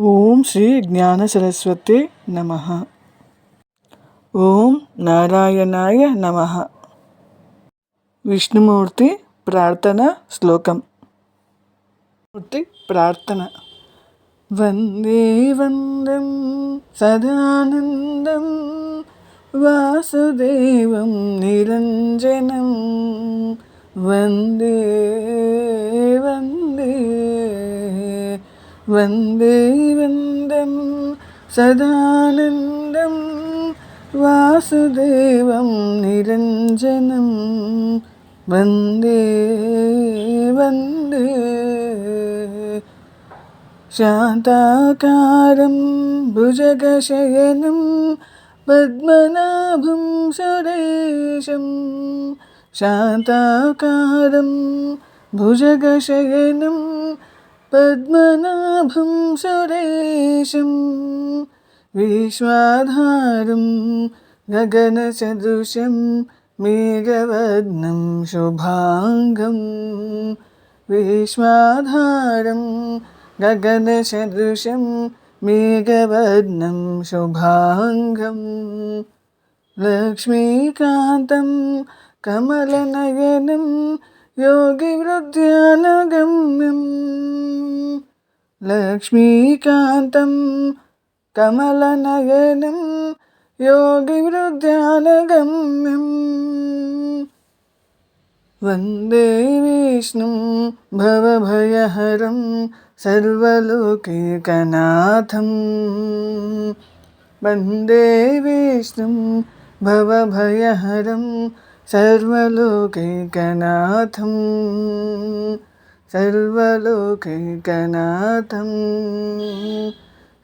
ఓం శ్రీ జ్ఞాన సరస్వతి నమ. ఓం నారాయణాయ నమ. విష్ణుమూర్తి ప్రార్థన శ్లోకం. మూర్తి ప్రార్థన. వందే వందం సదానందం వాసుదేవం నిరంజనం. వందే వందే వందం సదానందం వాసుదేవం నిరంజనం వందే వందే శాంతాకారం భుజగశయనం పద్మనాభం సురేశం శాంతాకారం భుజగశయనం పద్మనాభం సురేశం విశ్వాధారం గగనసదృశం మేఘవర్ణం శుభాంగం విశ్వాధారం గగనసదృశం మేఘవర్ణం శుభాంగం లక్ష్మీకాంతం కమలనయనం योगिवृद्ध्यानगम्यं लक्ष्मीकान्तं कमलनयनं योगिवृद्ध्यानगम्यं वन्दे विष्णुं भवभयहरं सर्वलोकैकनाथं वन्दे विष्णुं भवभयहरं സർവലോകൈകനാഥം സർവലോകൈകനാഥം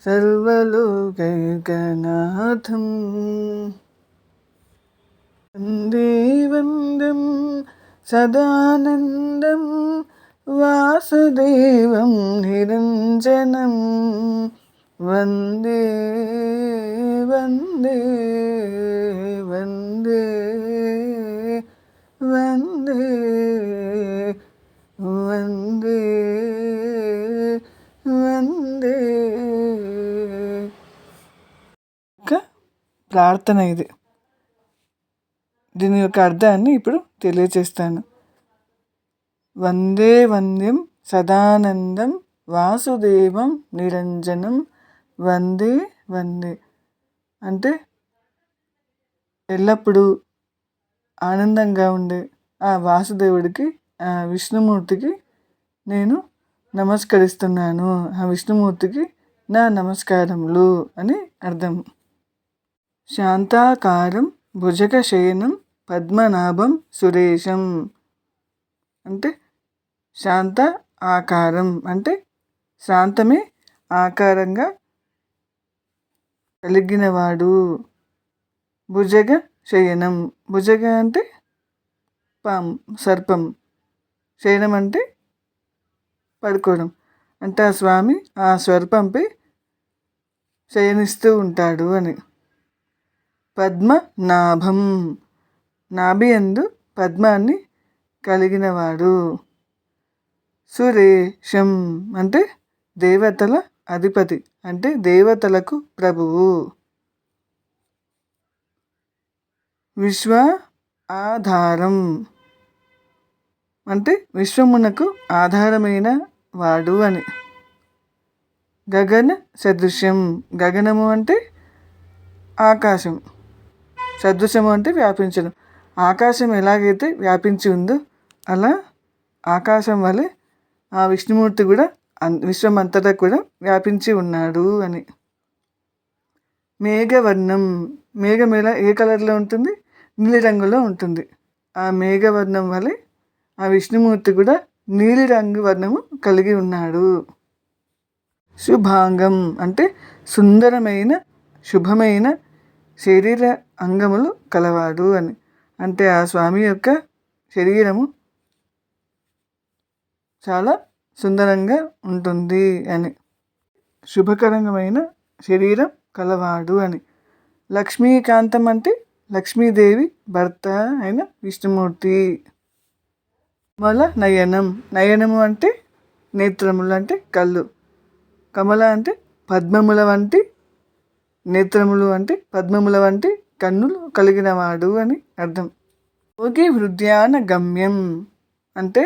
സർവലോകൈകനാഥം. ദേവന്ദം സദാനന്ദം വാസുദേവം നിരഞ്ജനം. വന്ദേ വന്ദേ ప్రార్థన ఇది. దీని యొక్క అర్థాన్ని ఇప్పుడు తెలియచేస్తాను. వందే వంద్యం సదానందం వాసుదేవం నిరంజనం. వందే వందే. అంటే ఎల్లప్పుడూ ఆనందంగా ఉండే ఆ వాసుదేవుడికి ఆ విష్ణుమూర్తికి నేను నమస్కరిస్తున్నాను. ఆ విష్ణుమూర్తికి నా నమస్కారములు అని అర్థం. శాంతాకారం భుజగశయనం పద్మనాభం సురేశం. అంటే శాంత ఆకారం. అంటే శాంతమే ఆకారంగా కలిగినవాడు. భుజగ శయనం భుజగ అంటే పాం సర్పం. శయనం అంటే పడుకోవడం. అంటే ఆ స్వామి ఆ స్వర్పంపై శయనిస్తూ ఉంటాడు అని. పద్మనాభం. నాభి అందు పద్మాన్ని కలిగినవాడు. సురేషం అంటే దేవతల అధిపతి అంటే దేవతలకు ప్రభువు. విశ్వ ఆధారం అంటే విశ్వమునకు ఆధారమైన వాడు అని. గగన సదృశ్యం గగనము అంటే ఆకాశం. సదృశ్యము అంటే వ్యాపించడం. ఆకాశం ఎలాగైతే వ్యాపించి ఉందో అలా ఆకాశం వలె ఆ విష్ణుమూర్తి కూడా విశ్వం అంతటా కూడా వ్యాపించి ఉన్నాడు అని. మేఘవర్ణం మేఘం ఎలా ఏ కలర్లో ఉంటుంది? నీలిరంగులో ఉంటుంది. ఆ మేఘవర్ణం వలె ఆ విష్ణుమూర్తి కూడా నీలిరంగు వర్ణము కలిగి ఉన్నాడు. శుభాంగం అంటే సుందరమైన శుభమైన శరీర అంగములు కలవాడు అని. అంటే ఆ స్వామి యొక్క శరీరము చాలా సుందరంగా ఉంటుంది అని. శుభకరమైన శరీరం కలవాడు అని. లక్ష్మీకాంతం అంటే లక్ష్మీదేవి భర్త అయిన విష్ణుమూర్తి. కమల నయనం. నయనము అంటే నేత్రములు అంటే కళ్ళు. కమల అంటే పద్మముల వంటి నేత్రములు అంటే పద్మముల వంటి కన్నులు కలిగినవాడు అని అర్థం. యోగి హృదయాన గమ్యం అంటే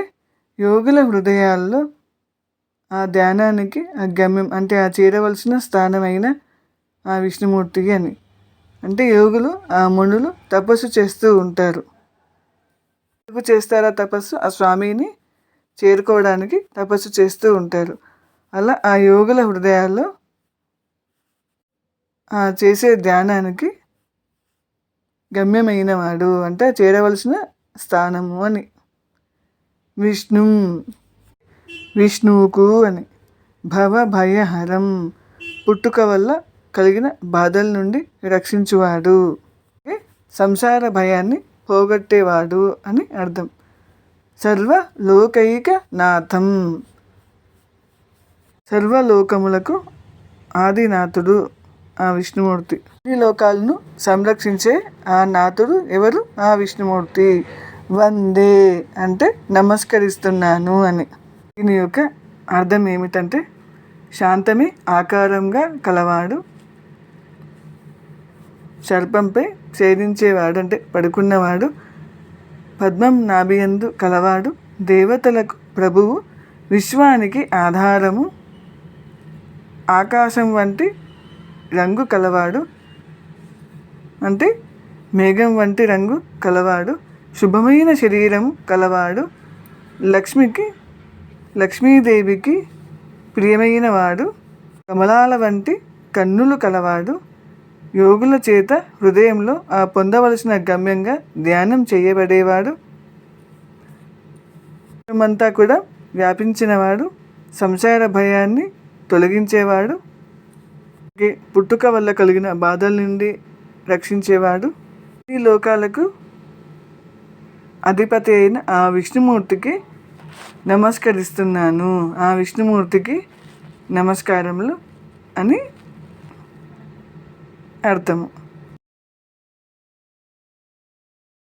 యోగుల హృదయాల్లో ఆ ధ్యానానికి ఆ గమ్యం అంటే ఆ చేరవలసిన స్థానమైన ఆ విష్ణుమూర్తి అని. అంటే యోగులు ఆ మునులు తపస్సు చేస్తూ ఉంటారు. ఎందుకు చేస్తారా తపస్సు? ఆ స్వామిని చేరుకోవడానికి తపస్సు చేస్తూ ఉంటారు. అలా ఆ యోగుల హృదయాల్లో చేసే ధ్యానానికి గమ్యమైన వాడు అంటే చేరవలసిన స్థానము అని. విష్ణు విష్ణువుకు అని. భవ భయహరం పుట్టుక వల్ల కలిగిన బాధల నుండి రక్షించువాడు. సంసార భయాన్ని పోగొట్టేవాడు అని అర్థం. సర్వ లోకైక నాథం. సర్వలోకములకు ఆదినాథుడు. ఆ విష్ణుమూర్తి. ఈ లోకాలను సంరక్షించే ఆ నాథుడు ఎవరు? ఆ విష్ణుమూర్తి. వందే అంటే నమస్కరిస్తున్నాను అని. దీని యొక్క అర్థం ఏమిటంటే శాంతమే ఆకారంగా కలవాడు సర్పంపై ఛేదించేవాడు అంటే పడుకున్నవాడు పద్మం నాభియందు కలవాడు దేవతలకు ప్రభువు విశ్వానికి ఆధారము ఆకాశం వంటి రంగు కలవాడు. అంటే మేఘం వంటి రంగు కలవాడు. శుభమైన శరీరం కలవాడు. లక్ష్మికి లక్ష్మీదేవికి ప్రియమైన వాడు. కమలాల వంటి కన్నులు కలవాడు. యోగుల చేత హృదయంలో ఆ పొందవలసిన గమ్యంగా ధ్యానం చేయబడేవాడు. అంతా కూడా వ్యాపించినవాడు. సంసార భయాన్ని తొలగించేవాడు. పుట్టుక వల్ల కలిగిన బాధల నుండి రక్షించేవాడు. ఈ లోకాలకు అధిపతి అయిన ఆ విష్ణుమూర్తికి నమస్కరిస్తున్నాను. ఆ విష్ణుమూర్తికి నమస్కారములు అని అర్థము.